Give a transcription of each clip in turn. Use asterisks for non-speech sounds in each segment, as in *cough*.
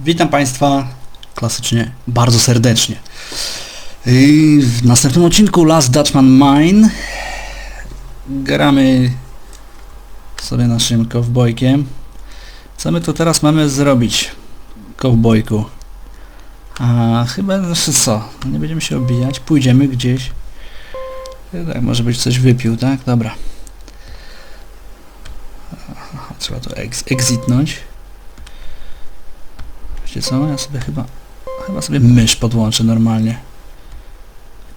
Witam Państwa klasycznie bardzo serdecznie. I w następnym odcinku Last Dutchman Mine gramy sobie naszym kowbojkiem. Co my tu teraz mamy zrobić, kowbojku? A chyba, znaczy co, no nie będziemy się obijać, pójdziemy gdzieś. Tak, może być coś wypił, tak? Dobra. Trzeba to ex exitnąć. Wiecie co? Ja sobie chyba... Chyba sobie mysz podłączę normalnie.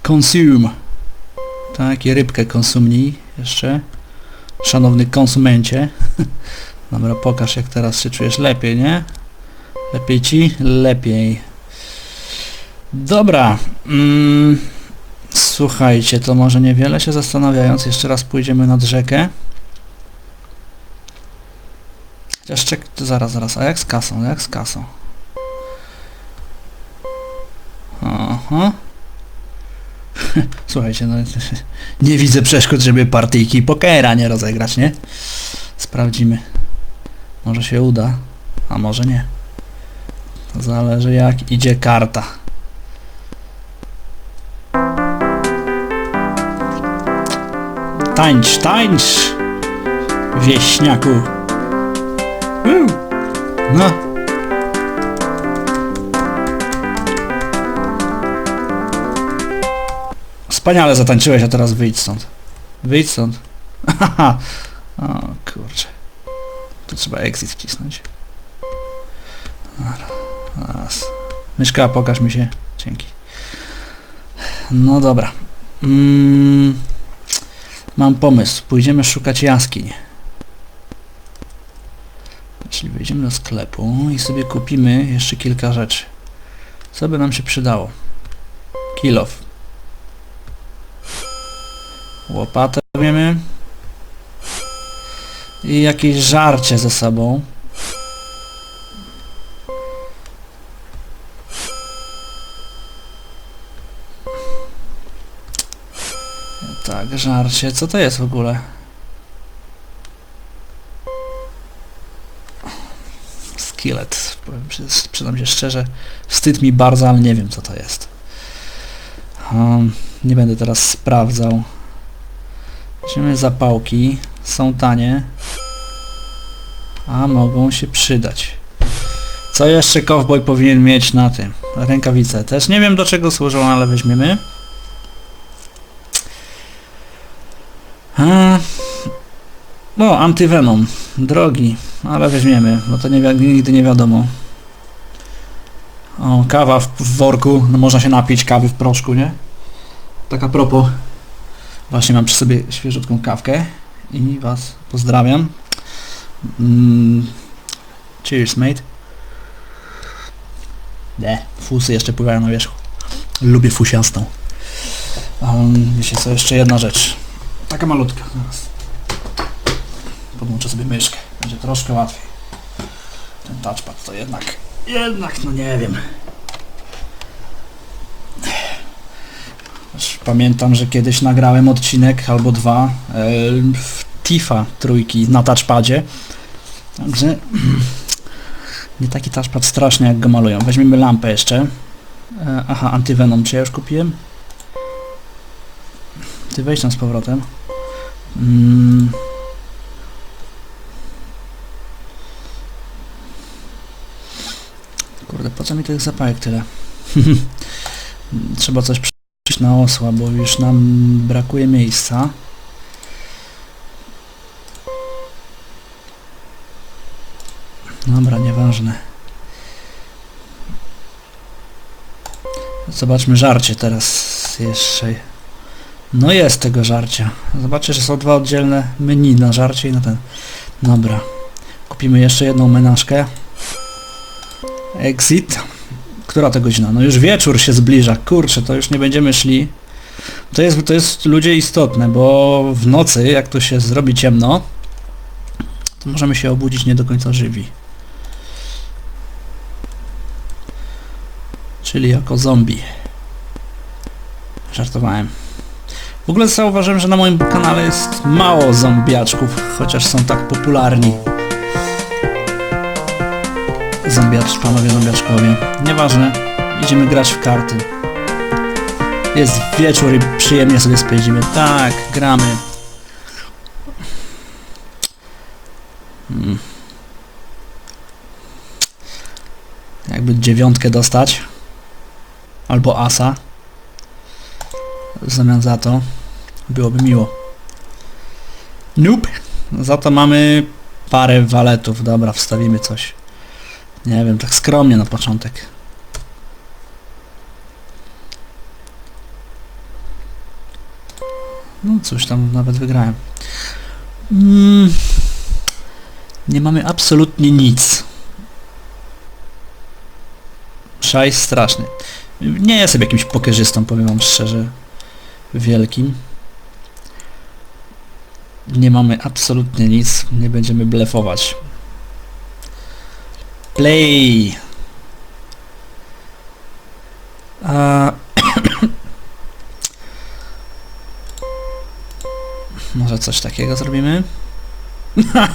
Consume. Tak, i rybkę konsumnij jeszcze. Szanowny konsumencie. *laughs* Dobra, pokaż jak teraz się czujesz lepiej, nie? Lepiej ci? Lepiej. Dobra. Mm, słuchajcie, to może niewiele się zastanawiając, jeszcze raz pójdziemy nad rzekę. Chociaż czek... Zaraz, zaraz, a jak z kasą? Jak z kasą? Aha. *laughs* Słuchajcie, no *laughs* nie widzę przeszkód, żeby partyjki pokera nie rozegrać, nie? Sprawdzimy. Może się uda, a może nie. To zależy jak idzie karta. Tańcz, tańcz! Wieśniaku! No, Wspaniale zatańczyłeś, a teraz wyjdź stąd. Wyjdź stąd. *laughs* O kurczę. Tu trzeba exit wcisnąć. Raz. Myszka, pokaż mi się. Dzięki. No dobra. Mm, mam pomysł. Pójdziemy szukać jaskiń. Czyli wejdziemy do sklepu i sobie kupimy jeszcze kilka rzeczy. Co by nam się przydało? Kill off. Łopatę weźmiemy. I jakieś żarcie ze sobą. Tak, żarcie. Co to jest w ogóle? Skillet. Powiem, przy- Przyznam się szczerze. Wstyd mi bardzo, ale nie wiem co to jest. Um, nie będę teraz sprawdzał. Weźmiemy zapałki, są tanie, a mogą się przydać. Co jeszcze cowboy powinien mieć na tym? Rękawice też. Nie wiem do czego służą, ale weźmiemy. A, no, antyvenom. Drogi, ale weźmiemy, bo to nie, nigdy nie wiadomo. O, kawa w, w worku, no można się napić kawy w proszku, nie? Tak a propos. Właśnie mam przy sobie świeżutką kawkę i Was pozdrawiam. Mm, cheers, mate. Nie, fusy jeszcze pływają na wierzchu. Lubię fusiastą. Um, co, jeszcze jedna rzecz. Taka malutka. Zaraz. Podłączę sobie myszkę. Będzie troszkę łatwiej. Ten touchpad to jednak, jednak, no nie wiem. Też Pamiętam, że kiedyś nagrałem odcinek albo dwa e, w Tifa trójki na touchpadzie. Także *clears throat* nie taki touchpad straszny jak go malują. Weźmiemy lampę jeszcze. E, aha, antyvenom, czy ja już kupiłem? Ty wejdź tam z powrotem. Mm. Kurde, po co mi tych zapałek tyle? *laughs* Trzeba coś na osła, bo już nam brakuje miejsca. Dobra, nieważne. Zobaczmy żarcie teraz jeszcze. No jest tego żarcia. Zobaczcie, że są dwa oddzielne menu na żarcie i na ten. Dobra. Kupimy jeszcze jedną menażkę. Exit. Która to godzina? No już wieczór się zbliża. Kurczę, to już nie będziemy szli. To jest, to jest ludzie istotne, bo w nocy, jak to się zrobi ciemno, to możemy się obudzić nie do końca żywi. Czyli jako zombie. Żartowałem. W ogóle zauważyłem, że na moim kanale jest mało zombiaczków, chociaż są tak popularni. Zombiacz, panowie zombiaczkowie. Nieważne, idziemy grać w karty. Jest wieczór i przyjemnie sobie spędzimy. Tak, gramy. Hmm. Jakby dziewiątkę dostać. Albo asa. W zamian za to. Byłoby miło. Nope. Za to mamy parę waletów. Dobra, wstawimy coś. Nie wiem, tak skromnie na początek. No cóż, tam nawet wygrałem. Mm, nie mamy absolutnie nic. Szajs straszny. Nie jestem jakimś pokerzystą, powiem wam szczerze. Wielkim. Nie mamy absolutnie nic. Nie będziemy blefować. Play! A... *clears throat* Może coś takiego zrobimy?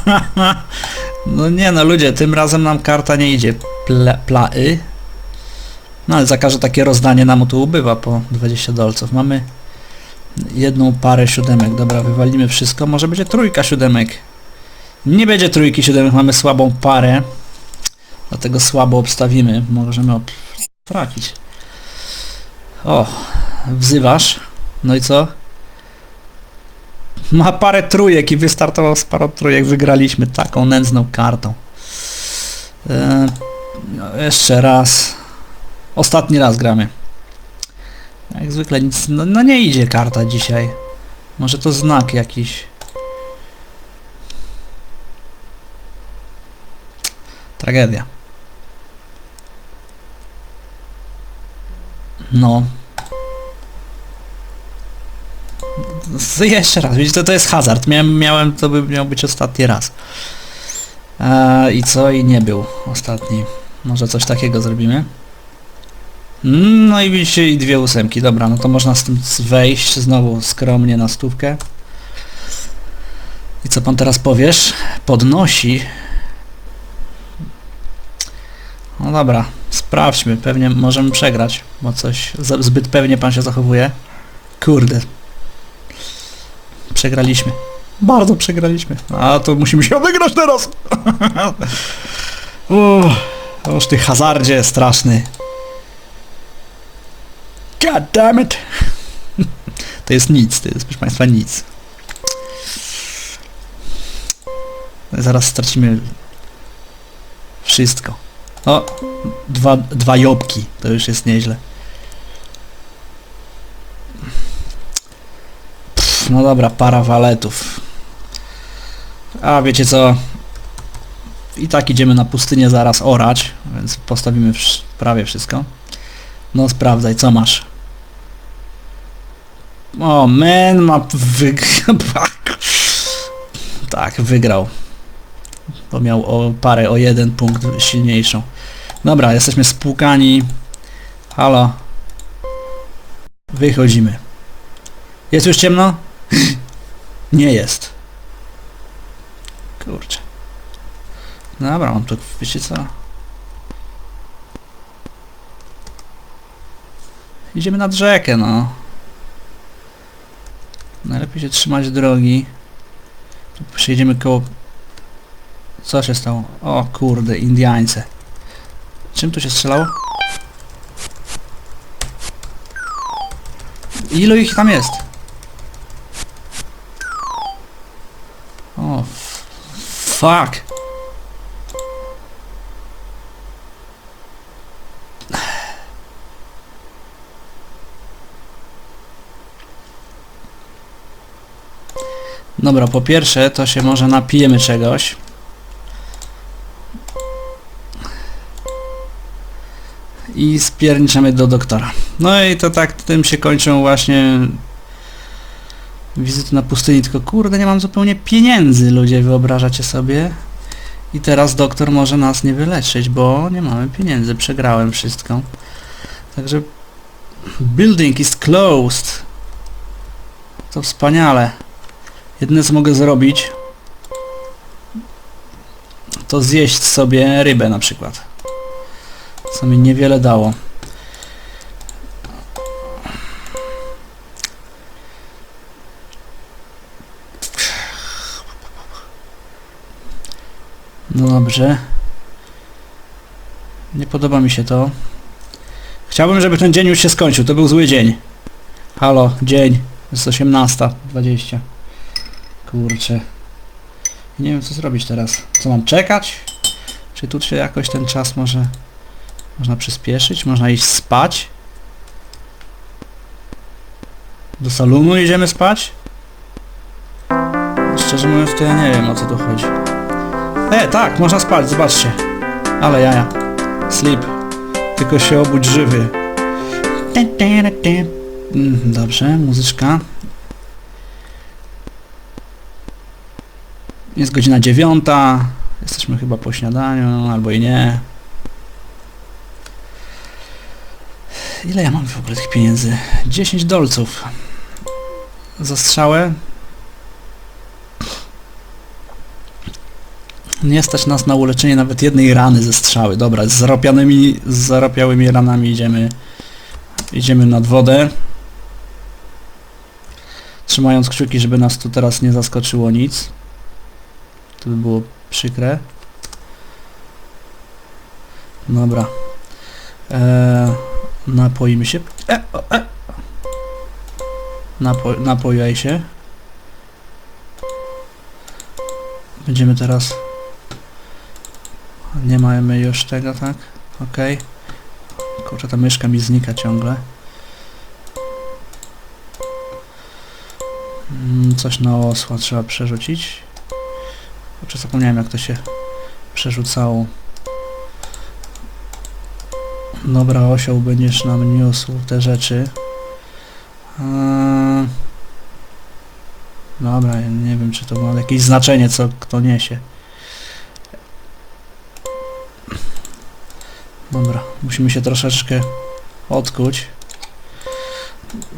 *laughs* no nie no ludzie, tym razem nam karta nie idzie. Ple, play. No ale za każde takie rozdanie nam tu ubywa po 20 dolców. Mamy jedną parę siódemek. Dobra, wywalimy wszystko. Może będzie trójka siódemek. Nie będzie trójki siódemek, mamy słabą parę. Dlatego słabo obstawimy. Możemy trafić. O, wzywasz. No i co? Ma parę trójek i wystartował z parą trójek. Wygraliśmy taką nędzną kartą. E, no, jeszcze raz. Ostatni raz gramy. Jak zwykle nic, no, no nie idzie karta dzisiaj. Może to znak jakiś. Tragedia. No. Jeszcze raz, widzicie, to, to jest hazard. Miałem, miałem, to by miał być ostatni raz. E, I co? I nie był ostatni. Może coś takiego zrobimy. No i widzicie, i dwie ósemki. Dobra, no to można z tym wejść znowu skromnie na stówkę. I co pan teraz powiesz? Podnosi. No dobra, sprawdźmy. Pewnie możemy przegrać, bo coś zbyt pewnie pan się zachowuje. Kurde. Przegraliśmy. Bardzo przegraliśmy. A to musimy się wygrać teraz. *laughs* Uff, już ty hazardzie straszny. God damn it! *laughs* To jest nic, to jest proszę Państwa nic. Zaraz stracimy wszystko. O, dwa, dwa jobki, to już jest nieźle. Pff, no dobra, para waletów. A wiecie co? I tak idziemy na pustynię zaraz orać, więc postawimy prawie wszystko. No sprawdzaj, co masz? O, man ma wy... *laughs* tak, wygrał. Bo miał o parę, o jeden punkt silniejszą. Dobra, jesteśmy spłukani. Halo. Wychodzimy. Jest już ciemno? *clears throat* Nie jest. Kurczę. Dobra, mam tu, wiecie co? Idziemy nad rzekę, no. Najlepiej się trzymać drogi. Tu Przejdziemy koło... Co się stało? O kurde, Indiańce. Czym tu się strzelało? Ilu ich tam jest? O, fuck. Dobra, po pierwsze to się może napijemy czegoś. I spierniczamy do doktora. No i to tak tym się kończą właśnie wizyty na pustyni, tylko kurde nie mam zupełnie pieniędzy, ludzie, wyobrażacie sobie? I teraz doktor może nas nie wyleczyć, bo nie mamy pieniędzy, przegrałem wszystko. Także building is closed. To wspaniale. Jedyne co mogę zrobić to zjeść sobie rybę na przykład. Co mi niewiele dało. No dobrze. Nie podoba mi się to. Chciałbym, żeby ten dzień już się skończył. To był zły dzień. Halo, dzień. Jest 18.20. Kurczę. Nie wiem co zrobić teraz. Co mam czekać? Czy tu się jakoś ten czas może... Można przyspieszyć? Można iść spać? Do salonu idziemy spać? Szczerze mówiąc to ja nie wiem o co tu chodzi. E, tak, można spać, zobaczcie. Ale jaja. Sleep. Tylko się obudź żywy. Mm, Dobrze, muzyczka. Jest godzina dziewiąta. Jesteśmy chyba po śniadaniu, albo i nie. Ile ja mam w ogóle tych pieniędzy? 10 dolców. Za strzałę. Nie stać nas na uleczenie nawet jednej rany ze strzały. Dobra, z zaropianymi, z zaropiałymi ranami idziemy idziemy nad wodę. Trzymając kciuki, żeby nas tu teraz nie zaskoczyło nic. To by było przykre. Dobra. Eee, napoimy się. E, o, e. Napo napojaj się. Będziemy teraz... Nie mamy już tego, tak? Okej. Kurczę, ta myszka mi znika ciągle. Mm, Coś na osła trzeba przerzucić. Kurczę, zapomniałem jak to się przerzucało. Dobra, osioł będziesz nam niósł te rzeczy. Eee... Dobra, nie wiem czy to ma jakieś znaczenie co kto niesie. Dobra, musimy się troszeczkę odkuć.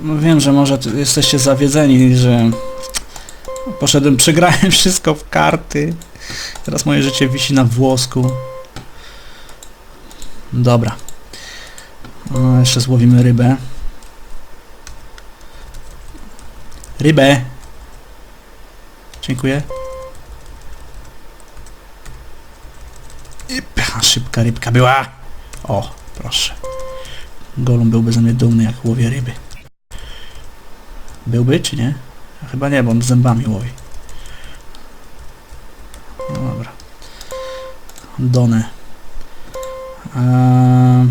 No wiem, że może jesteście zawiedzeni, że poszedłem, *laughs* przegrałem wszystko w karty. Teraz moje życie wisi na włosku. Dobra. No, jeszcze złowimy rybę. Rybę! Dziękuję. I pcha, szybka rybka była. O, proszę. Golum byłby ze mnie dumny, jak łowię ryby. Byłby, czy nie? Chyba nie, bo on zębami łowi. No dobra. Donę. Eee,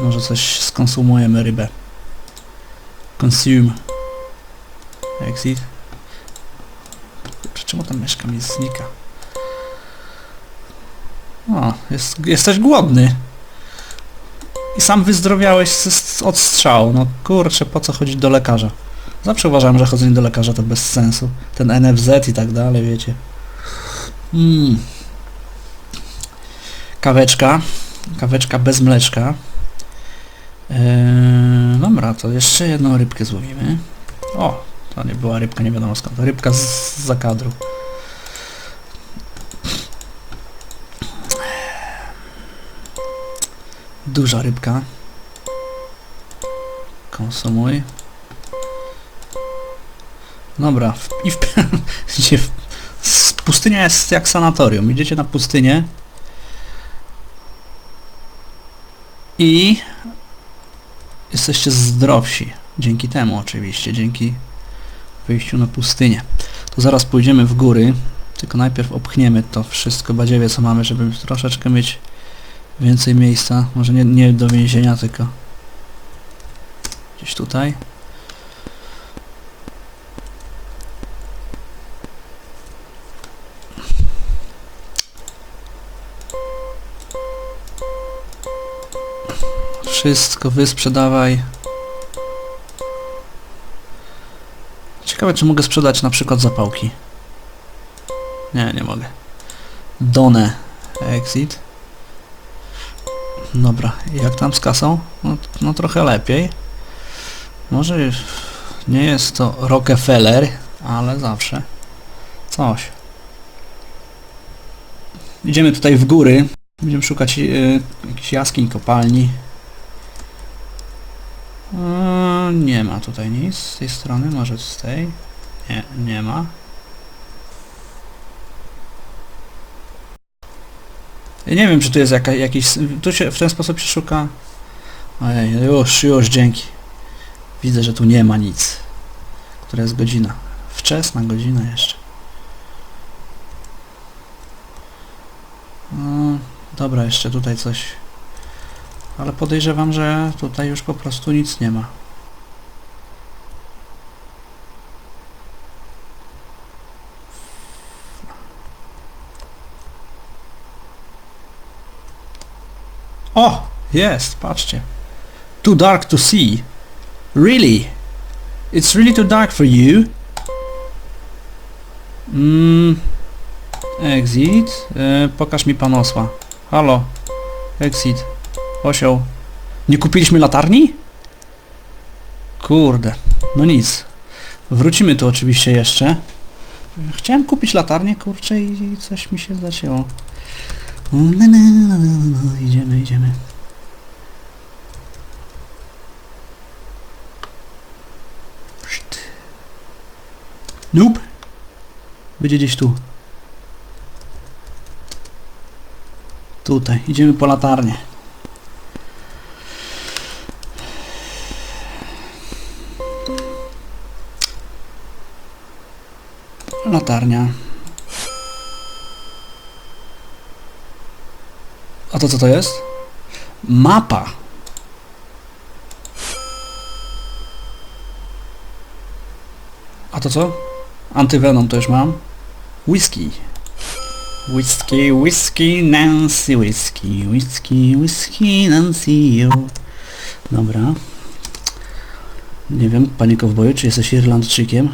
może coś skonsumujemy rybę. Consume. Exit. Czemu ta myszka mi znika? O, jest, jesteś głodny. I sam wyzdrowiałeś z, od strzału. No kurczę, po co chodzić do lekarza? Zawsze uważałem, że chodzenie do lekarza to bez sensu. Ten NFZ i tak dalej, wiecie. Mm. Kaweczka. Kaweczka bez mleczka. Eee, dobra, to jeszcze jedną rybkę złowimy. O, to nie była rybka, nie wiadomo skąd. Rybka z, z zakadru. Duża rybka. Konsumuj. Dobra, w, i w, *laughs* w, pustynia jest jak sanatorium. Idziecie na pustynię i jesteście zdrowsi. Dzięki temu oczywiście, dzięki wyjściu na pustynię. To zaraz pójdziemy w góry, tylko najpierw opchniemy to wszystko badziewie co mamy, żeby troszeczkę mieć więcej miejsca. Może nie, nie do więzienia, tylko gdzieś tutaj. Wszystko wysprzedawaj. Ciekawe, czy mogę sprzedać na przykład zapałki. Nie, nie mogę. Donę. Exit. Dobra, jak tam z kasą? No, no trochę lepiej. Może nie jest to Rockefeller, ale zawsze coś. Idziemy tutaj w góry. Będziemy szukać yy, jakichś jaskiń, kopalni. Yy, nie ma tutaj nic z tej strony, może z tej. Nie, nie ma. Nie wiem, czy tu jest jaka, jakiś... Tu się w ten sposób się szuka... Ojej, już, już, dzięki. Widzę, że tu nie ma nic. Która jest godzina? Wczesna godzina jeszcze. No, dobra, jeszcze tutaj coś. Ale podejrzewam, że tutaj już po prostu nic nie ma. O! Jest, patrzcie. Too dark to see. Really? It's really too dark for you? Mm, exit. E, pokaż mi panosła. Halo. Exit. Osioł. Nie kupiliśmy latarni? Kurde. No nic. Wrócimy tu oczywiście jeszcze. Chciałem kupić latarnię, kurczę, i coś mi się zacięło. Na, na, na, na, na. Idziemy, idziemy. Szt. Nope. Będzie gdzieś tu. Tutaj. Idziemy po latarnię. Latarnia. A to co to jest? Mapa. A to co? Antyvenom to już mam. Whisky. Whisky, whisky, Nancy, whisky, whisky, whisky, Nancy, you. Dobra. Nie wiem, panie kowboju, czy jesteś Irlandczykiem?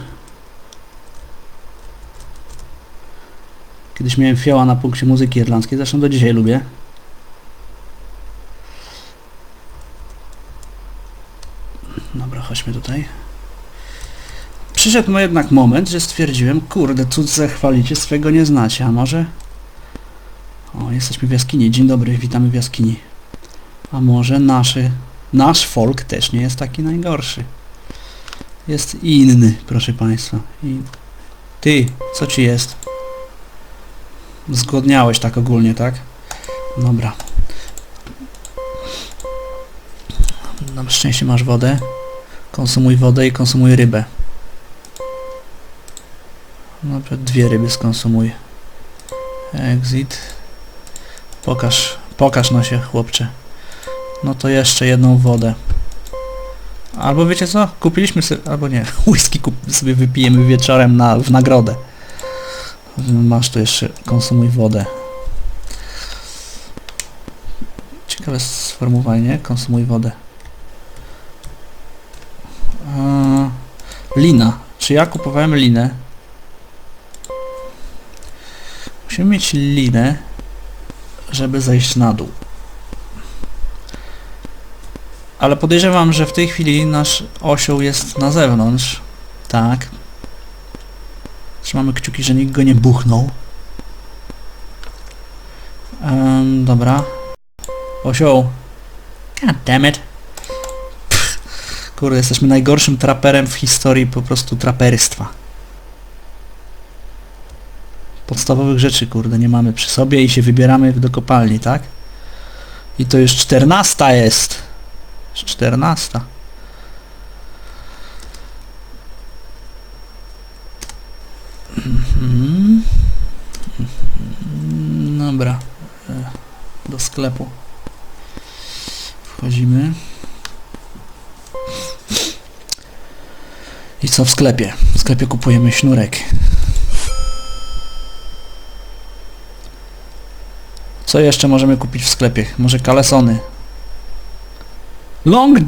Kiedyś miałem fioła na punkcie muzyki irlandzkiej, zresztą do dzisiaj lubię. Dobra, chodźmy tutaj. Przyszedł mu jednak moment, że stwierdziłem, kurde, cudze chwalicie, swego nie znacie, a może... O, jesteśmy w jaskini, dzień dobry, witamy w jaskini. A może naszy, nasz folk też nie jest taki najgorszy. Jest inny, proszę państwa. I... Ty, co ci jest? Zgodniałeś tak ogólnie, tak? Dobra. Na szczęście masz wodę. Konsumuj wodę i konsumuj rybę. Dobra, dwie ryby skonsumuj. Exit. Pokaż, pokaż no się, chłopcze. No to jeszcze jedną wodę. Albo wiecie co? Kupiliśmy sobie, albo nie, *laughs* whisky sobie wypijemy wieczorem na, w nagrodę. Masz tu jeszcze, konsumuj wodę. Ciekawe sformułowanie, konsumuj wodę. Lina. Czy ja kupowałem linę? Musimy mieć linę, żeby zejść na dół. Ale podejrzewam, że w tej chwili nasz osioł jest na zewnątrz. Tak. Trzymamy kciuki, że nikt go nie buchnął. Um, dobra. Osioł. God damn it. Kurde, jesteśmy najgorszym traperem w historii po prostu traperstwa. Podstawowych rzeczy, kurde, nie mamy przy sobie i się wybieramy do kopalni, tak? I to już czternasta jest. Już czternasta. Mhm. Mhm. Dobra. E, Do sklepu. Wchodzimy. I co w sklepie? W sklepie kupujemy sznurek. Co jeszcze możemy kupić w sklepie? Może kalesony. Long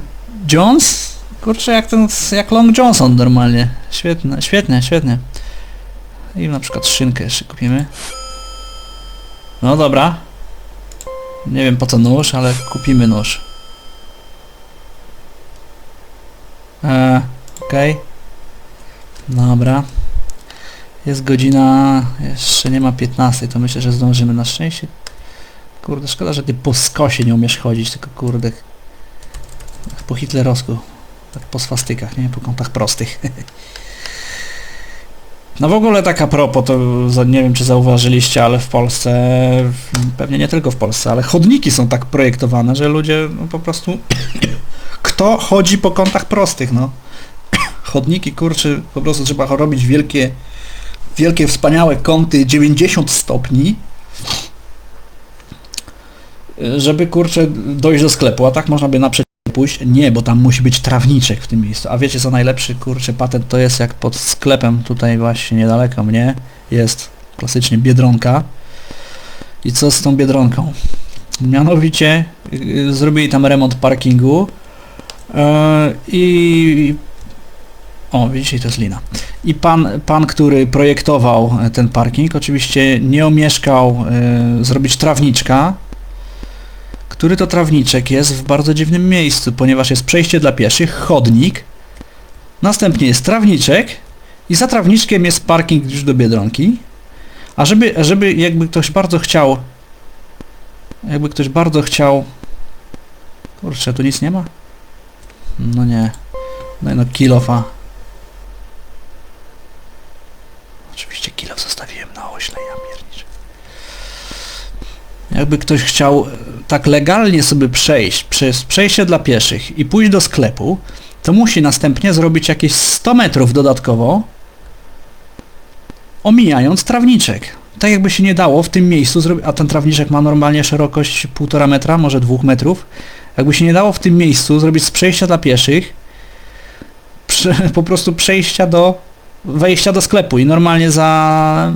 Jones? Kurczę, jak ten, jak Long Johnson normalnie. Świetne, świetnie, świetnie. I na przykład szynkę jeszcze kupimy. No dobra. Nie wiem po co nóż, ale kupimy nóż. Eee, okej. Dobra. Jest godzina, jeszcze nie ma 15, to myślę, że zdążymy na szczęście. Kurde, szkoda, że ty po skosie nie umiesz chodzić, tylko kurde... Po hitlerowsku. Tak po swastykach, nie? Po kątach prostych. *laughs* No w ogóle tak a propos, to nie wiem czy zauważyliście, ale w Polsce, pewnie nie tylko w Polsce, ale chodniki są tak projektowane, że ludzie no, po prostu... *coughs* Kto chodzi po kątach prostych, no? Chodniki, kurczę, po prostu trzeba robić wielkie, wielkie, wspaniałe kąty 90 stopni, żeby, kurczę, dojść do sklepu, a tak można by naprzeciw pójść. Nie, bo tam musi być trawniczek w tym miejscu. A wiecie co najlepszy, kurczę, patent to jest jak pod sklepem tutaj właśnie niedaleko mnie jest klasycznie Biedronka. I co z tą Biedronką? Mianowicie yy, zrobili tam remont parkingu yy, i... O, widzicie, to jest lina. I pan, pan, który projektował e, ten parking, oczywiście nie omieszkał yy, zrobić trawniczka, który to trawniczek jest w bardzo dziwnym miejscu, ponieważ jest przejście dla pieszych, chodnik, następnie jest trawniczek i za trawniczkiem jest parking już do Biedronki, a żeby, żeby jakby ktoś bardzo chciał, jakby ktoś bardzo chciał, kurczę, tu nic nie ma? No nie, no, no kilofa. Oczywiście kilof zostawiłem na ośle, ja pierniczę. Jakby ktoś chciał e, tak legalnie sobie przejść przez przejście dla pieszych i pójść do sklepu, to musi następnie zrobić jakieś 100 metrów dodatkowo, omijając trawniczek. Tak jakby się nie dało w tym miejscu zrobić, a ten trawniczek ma normalnie szerokość 1,5 metra, może 2 metrów, jakby się nie dało w tym miejscu zrobić z przejścia dla pieszych, po prostu przejścia do wejścia do sklepu i normalnie za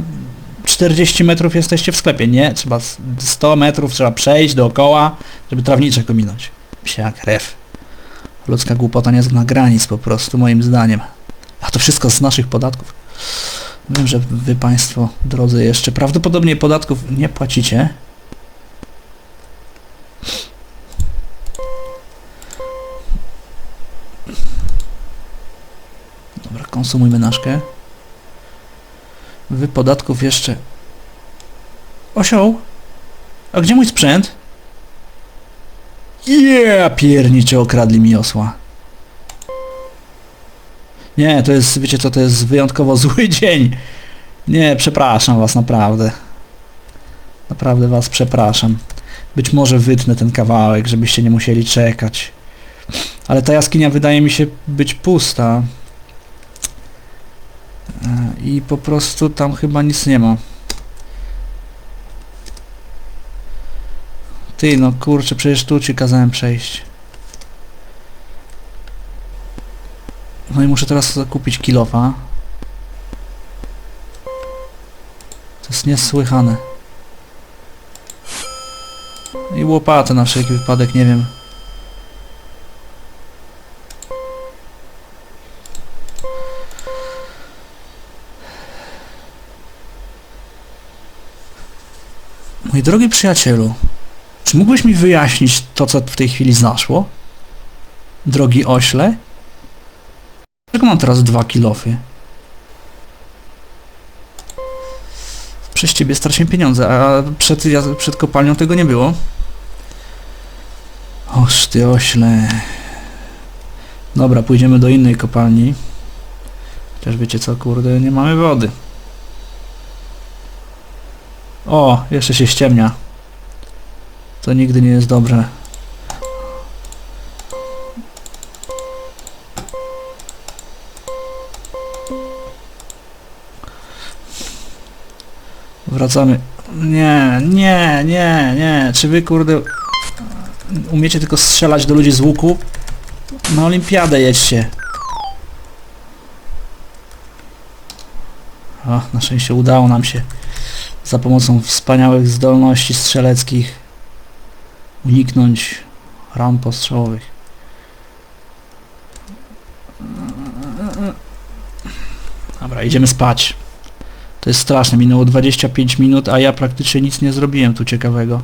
40 metrów jesteście w sklepie. Nie, trzeba s- 100 metrów, trzeba przejść dookoła, żeby trawniczek ominąć. Psia krew. Ludzka głupota nie zna granic po prostu, moim zdaniem. A to wszystko z naszych podatków. Wiem, że wy państwo, drodzy, jeszcze prawdopodobnie podatków nie płacicie. Dobra, konsumujmy naszkę. Wy podatków jeszcze... Osioł? A gdzie mój sprzęt? Yeah, piernicze, okradli mi osła. Nie, to jest, wiecie co, to jest wyjątkowo *laughs* zły dzień. Nie, przepraszam was, naprawdę. Naprawdę was przepraszam. Być może wytnę ten kawałek, żebyście nie musieli czekać. Ale ta jaskinia wydaje mi się być pusta. I po prostu tam chyba nic nie ma. Ty, no kurczę, przecież tu ci kazałem przejść. No i muszę teraz zakupić kilofa. To jest niesłychane. I łopatę na wszelki wypadek, nie wiem. Mój drogi przyjacielu, czy mógłbyś mi wyjaśnić to, co w tej chwili zaszło? Drogi ośle? Dlaczego mam teraz dwa kilofy? Przez ciebie straciłem pieniądze, a przed, przed kopalnią tego nie było. Oż ty ośle. Dobra, pójdziemy do innej kopalni. Chociaż wiecie co, kurde, nie mamy wody. O, jeszcze się ściemnia. To nigdy nie jest dobrze. Wracamy. Nie, nie, nie, nie. Czy wy kurde umiecie tylko strzelać do ludzi z łuku? Na olimpiadę jedźcie. O, na szczęście udało nam się za pomocą wspaniałych zdolności strzeleckich uniknąć ran postrzałowych. Dobra, idziemy spać. To jest straszne, minęło 25 minut, a ja praktycznie nic nie zrobiłem tu ciekawego.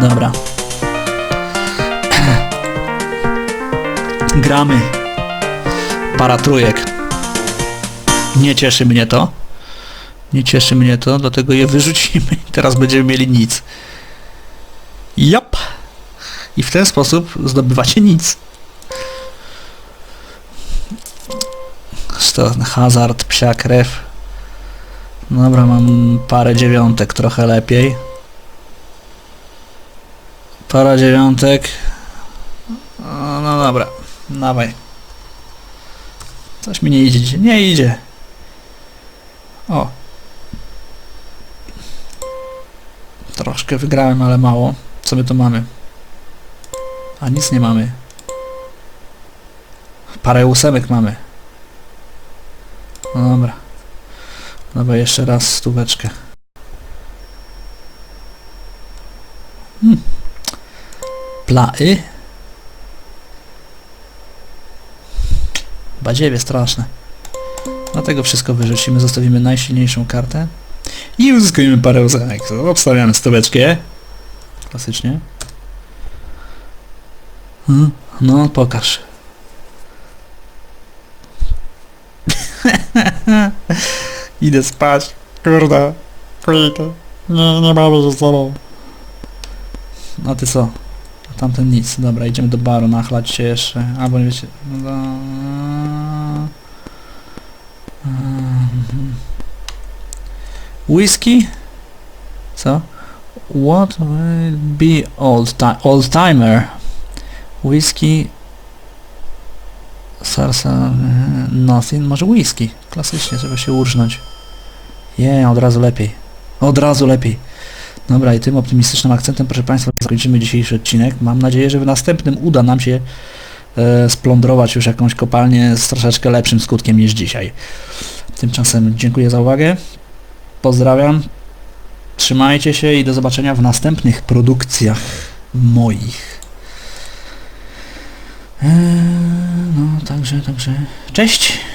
Dobra. Gramy. Para trójek. Nie cieszy mnie to. Nie cieszy mnie to, dlatego je wyrzucimy i teraz będziemy mieli nic. Jap! I w ten sposób zdobywacie nic. To hazard, psia krew. Dobra, mam parę dziewiątek, trochę lepiej. Para dziewiątek. O, no dobra, dawaj. Coś mi nie idzie, dzisiaj. nie idzie. O. Troszkę wygrałem, ale mało. Co my tu mamy? A nic nie mamy. Parę ósemek mamy. No dobra. Dobra, jeszcze raz stóweczkę. Hmm. Play. Badziewie straszne. Dlatego wszystko wyrzucimy, zostawimy najsilniejszą kartę i uzyskujemy parę ósemek. Obstawiamy stóweczkę. Klasycznie. Hmm, No, pokaż. *laughs* Idę spać. Kurde. Pójdę. Nie, nie bawię się z tobą. No ty co? Tamten nic. Dobra, idziemy do baru, nachlać się jeszcze. Albo nie wiecie... No, Mhm. Whisky? Co? What will be old, ti old timer? Whisky... Sarsa... e, Nothing? Może whisky? Klasycznie, żeby się urżnąć. Je, od razu lepiej. Od razu lepiej. Dobra, i tym optymistycznym akcentem, proszę Państwa, zakończymy dzisiejszy odcinek. Mam nadzieję, że w następnym uda nam się splądrować już jakąś kopalnię z troszeczkę lepszym skutkiem niż dzisiaj. Tymczasem dziękuję za uwagę. Pozdrawiam. Trzymajcie się i do zobaczenia w następnych produkcjach moich. Eee, no, także, także. Cześć!